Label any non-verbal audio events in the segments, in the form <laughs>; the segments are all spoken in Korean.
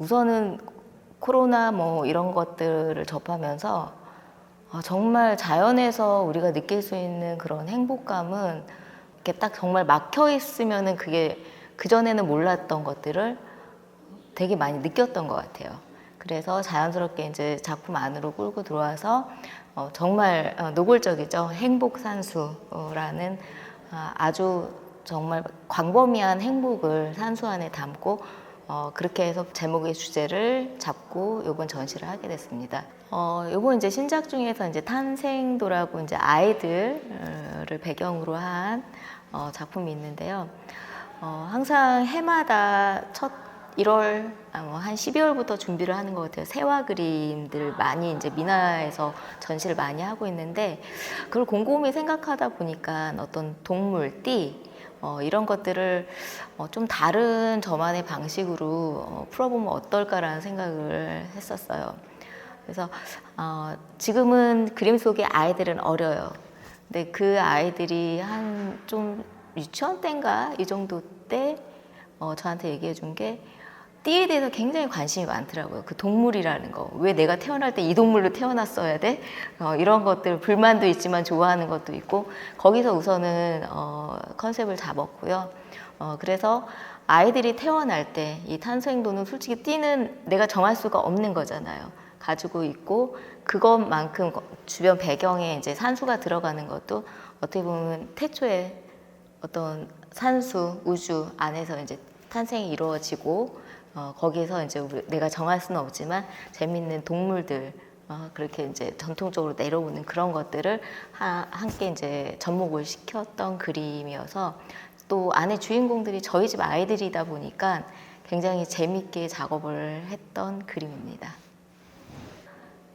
우선은 코로나 뭐 이런 것들을 접하면서 아, 정말 자연에서 우리가 느낄 수 있는 그런 행복감은 이렇게 딱 정말 막혀 있으면은 그게 그전에는 몰랐던 것들을 되게 많이 느꼈던 것 같아요. 그래서 자연스럽게 이제 작품 안으로 끌고 들어와서 어, 정말 어, 노골적이죠. 행복산수라는 아, 아주 정말 광범위한 행복을 산수 안에 담고 어, 그렇게 해서 제목의 주제를 잡고 이번 전시를 하게 됐습니다. 어, 이번 이제 신작 중에서 이제 탄생도라고 이제 아이들을 배경으로 한 어, 작품이 있는데요. 어, 항상 해마다 첫 1월, 아, 뭐한 12월부터 준비를 하는 것 같아요. 세화 그림들 많이 이제 미나에서 전시를 많이 하고 있는데 그걸 곰곰이 생각하다 보니까 어떤 동물, 띠, 어, 이런 것들을 어, 좀 다른 저만의 방식으로 어, 풀어보면 어떨까라는 생각을 했었어요. 그래서 어, 지금은 그림 속의 아이들은 어려요. 근데 그 아이들이 한 좀 유치원 때인가 이 정도 때 어, 저한테 얘기해 준게 띠에 대해서 굉장히 관심이 많더라고요. 그 동물이라는 거. 왜 내가 태어날 때 이 동물로 태어났어야 돼? 어, 이런 것들, 불만도 있지만 좋아하는 것도 있고, 거기서 우선은 어, 컨셉을 잡았고요. 어, 그래서 아이들이 태어날 때 이 탄소행도는 솔직히 띠는 내가 정할 수가 없는 거잖아요. 가지고 있고, 그것만큼 주변 배경에 이제 산수가 들어가는 것도 어떻게 보면 태초에 어떤 산수, 우주 안에서 이제 탄생이 이루어지고 어, 거기에서 이제 우리, 내가 정할 수는 없지만 재밌는 동물들 어, 그렇게 이제 전통적으로 내려오는 그런 것들을 하, 함께 이제 접목을 시켰던 그림이어서 또 안에 주인공들이 저희 집 아이들이다 보니까 굉장히 재밌게 작업을 했던 그림입니다.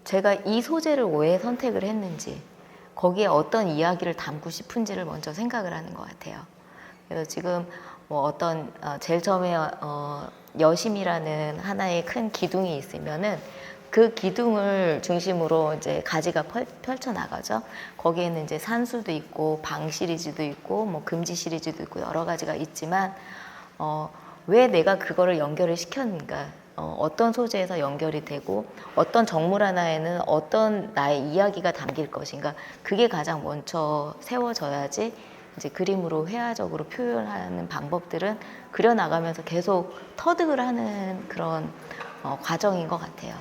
제가 이 소재를 왜 선택을 했는지 거기에 어떤 이야기를 담고 싶은지를 먼저 생각을 하는 것 같아요. 그래서 지금 뭐 어떤 어, 제일 처음에 어, 여심이라는 하나의 큰 기둥이 있으면은 그 기둥을 중심으로 이제 가지가 펼, 펼쳐 나가죠. 거기에는 이제 산수도 있고 방 시리즈도 있고 뭐 금지 시리즈도 있고 여러 가지가 있지만 어, 왜 내가 그거를 연결을 시켰는가? 어, 어떤 소재에서 연결이 되고 어떤 정물 하나에는 어떤 나의 이야기가 담길 것인가? 그게 가장 먼저 세워져야지 이제 그림으로 회화적으로 표현하는 방법들은 그려 나가면서 계속 터득을 하는 그런 어, 과정인 것 같아요.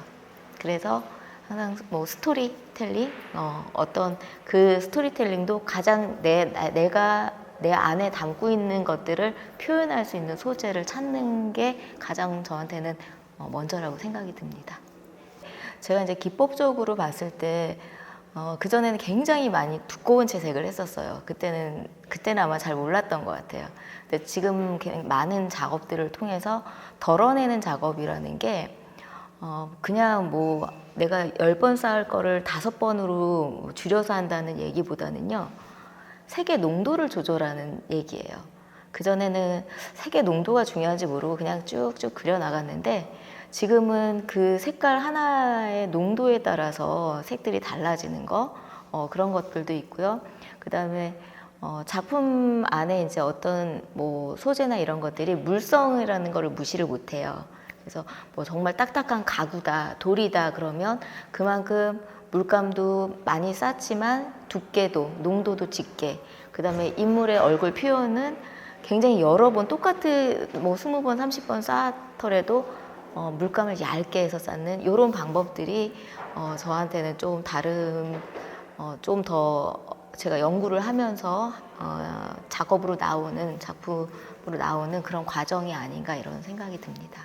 그래서 항상 뭐 스토리텔링 어, 어떤 그 스토리텔링도 가장 내 나- 내가 내 안에 담고 있는 것들을 표현할 수 있는 소재를 찾는 게 가장 저한테는 어, 먼저라고 생각이 듭니다. 제가 이제 기법적으로 봤을 때 어, 그전에는 굉장히 많이 두꺼운 채색을 했었어요. 그때는, 그때는 아마 잘 몰랐던 것 같아요. 근데 지금 많은 작업들을 통해서 덜어내는 작업이라는 게 어, 그냥 뭐 내가 열 번 쌓을 거를 다섯 번으로 줄여서 한다는 얘기보다는요. 색의 농도를 조절하는 얘기예요. 그전에는 색의 농도가 중요한지 모르고 그냥 쭉쭉 그려 나갔는데 지금은 그 색깔 하나의 농도에 따라서 색들이 달라지는 거 어, 그런 것들도 있고요. 그 다음에 어, 작품 안에 이제 어떤 뭐 소재나 이런 것들이 물성이라는 거를 무시를 못해요. 그래서 뭐 정말 딱딱한 가구다, 돌이다 그러면 그만큼 물감도 많이 쌓지만 두께도, 농도도 짙게. 그 다음에 인물의 얼굴 표현은 굉장히 여러 번 똑같은 뭐 스무 번, 삼십 번 쌓더라도 어, 물감을 얇게 해서 쌓는 이런 방법들이 어, 저한테는 좀 다른 어, 좀더 제가 연구를 하면서 어, 작업으로 나오는 작품으로 나오는 그런 과정이 아닌가 이런 생각이 듭니다.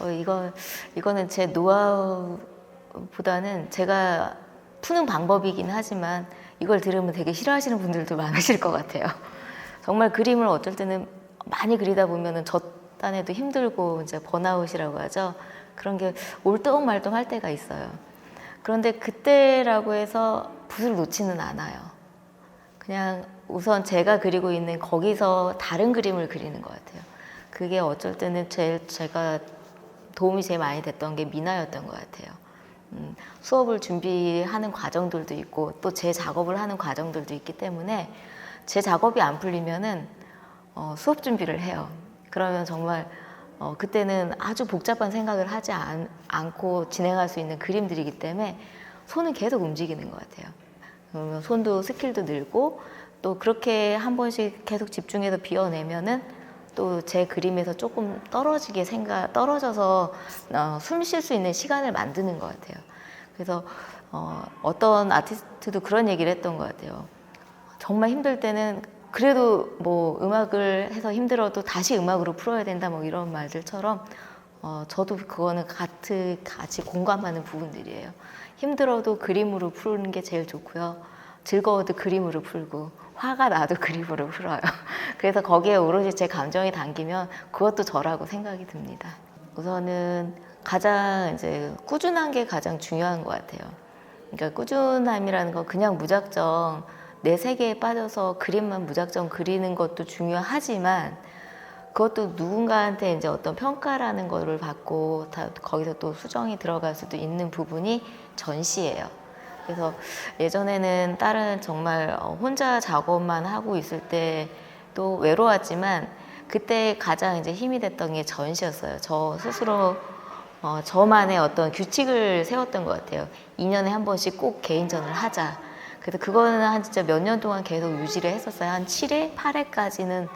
어, 이거 이거는 제 노하우보다는 제가 푸는 방법이긴 하지만 이걸 들으면 되게 싫어하시는 분들도 <laughs> 많으실 것 같아요. 정말 그림을 어쩔 때는 많이 그리다 보면은 젖 단에도 힘들고 이제 번아웃이라고 하죠. 그런 게 올똥말똥 할 때가 있어요. 그런데 그때라고 해서 붓을 놓지는 않아요. 그냥 우선 제가 그리고 있는 거기서 다른 그림을 그리는 것 같아요. 그게 어쩔 때는 제일 제가 도움이 제일 많이 됐던 게 미나였던 것 같아요. 음, 수업을 준비하는 과정들도 있고 또 제 작업을 하는 과정들도 있기 때문에 제 작업이 안 풀리면은 어, 수업 준비를 해요. 그러면 정말 어, 그때는 아주 복잡한 생각을 하지 않, 않고 진행할 수 있는 그림들이기 때문에 손은 계속 움직이는 것 같아요. 그러면 손도 스킬도 늘고 또 그렇게 한 번씩 계속 집중해서 비워내면은 또 제 그림에서 조금 떨어지게 생각 떨어져서 어, 숨 쉴 수 있는 시간을 만드는 것 같아요. 그래서 어, 어떤 아티스트도 그런 얘기를 했던 것 같아요. 정말 힘들 때는 그래도 뭐 음악을 해서 힘들어도 다시 음악으로 풀어야 된다 뭐 이런 말들처럼 어, 저도 그거는 같이 같이 공감하는 부분들이에요. 힘들어도 그림으로 푸는 게 제일 좋고요. 즐거워도 그림으로 풀고 화가 나도 <laughs> 그림으로 풀어요. 그래서 거기에 오롯이 제 감정이 담기면 그것도 저라고 생각이 듭니다. 우선은 가장 이제 꾸준한 게 가장 중요한 것 같아요. 그러니까 꾸준함이라는 거 그냥 무작정 내 세계에 빠져서 그림만 무작정 그리는 것도 중요하지만 그것도 누군가한테 이제 어떤 평가라는 거를 받고 다 거기서 또 수정이 들어갈 수도 있는 부분이 전시예요. 그래서 예전에는 다른 정말 어, 혼자 작업만 하고 있을 때도 외로웠지만 그때 가장 이제 힘이 됐던 게 전시였어요. 저 스스로 어, 저만의 어떤 규칙을 세웠던 것 같아요. 2년에 한 번씩 꼭 개인전을 하자. 그래서 그거는 한 진짜 몇 년 동안 계속 유지를 했었어요. 한 7회, 8회까지는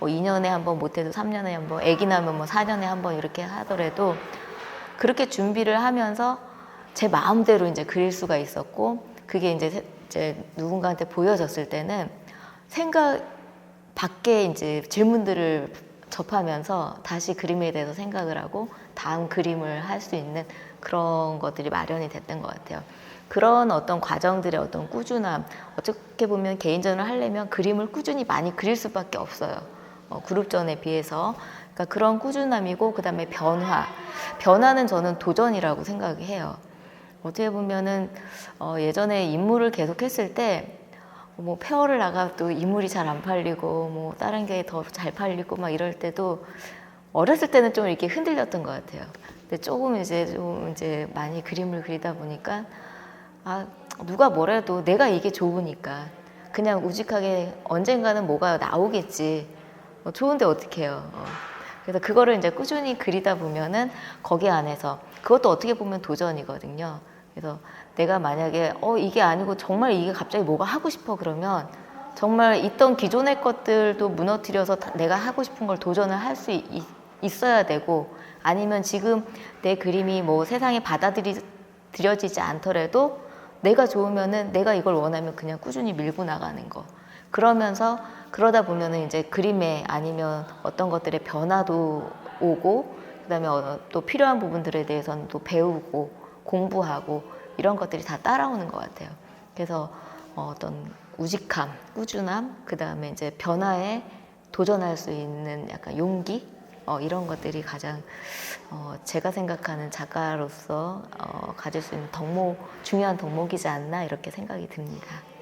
뭐 2년에 한 번 못해도 3년에 한 번, 애기 나면 뭐 4년에 한 번 이렇게 하더라도 그렇게 준비를 하면서 제 마음대로 이제 그릴 수가 있었고 그게 이제, 세- 이제 누군가한테 보여졌을 때는 생각 밖에 이제 질문들을 접하면서 다시 그림에 대해서 생각을 하고 다음 그림을 할 수 있는 그런 것들이 마련이 됐던 것 같아요. 그런 어떤 과정들의 어떤 꾸준함, 어떻게 보면 개인전을 하려면 그림을 꾸준히 많이 그릴 수밖에 없어요. 어, 그룹전에 비해서. 그러니까 그런 꾸준함이고, 그 다음에 변화. 변화는 저는 도전이라고 생각해요. 어떻게 보면은 어, 예전에 임무를 계속 했을 때 뭐 페어를 나가도 인물이 잘 안 팔리고 뭐 다른 게 더 잘 팔리고 막 이럴 때도 어렸을 때는 좀 이렇게 흔들렸던 것 같아요. 근데 조금 이제 좀 이제 많이 그림을 그리다 보니까 아 누가 뭐래도 내가 이게 좋으니까 그냥 우직하게 언젠가는 뭐가 나오겠지. 어, 좋은데 어떡해요. 어. 그래서 그거를 이제 꾸준히 그리다 보면은 거기 안에서 그것도 어떻게 보면 도전이거든요. 그래서 내가 만약에 어 이게 아니고 정말 이게 갑자기 뭐가 하고 싶어 그러면 정말 있던 기존의 것들도 무너뜨려서 다- 내가 하고 싶은 걸 도전을 할 수 있어야 되고 아니면 지금 내 그림이 뭐 세상에 받아들여지지 않더라도 내가 좋으면은 내가 이걸 원하면 그냥 꾸준히 밀고 나가는 거. 그러면서 그러다 보면은 이제 그림에 아니면 어떤 것들의 변화도 오고 그다음에 어, 또 필요한 부분들에 대해서는 또 배우고 공부하고 이런 것들이 다 따라오는 것 같아요. 그래서 어, 어떤 우직함, 꾸준함, 그다음에 이제 변화에 도전할 수 있는 약간 용기 어, 이런 것들이 가장 어, 제가 생각하는 작가로서 어, 가질 수 있는 덕목 중요한 덕목이지 않나 이렇게 생각이 듭니다.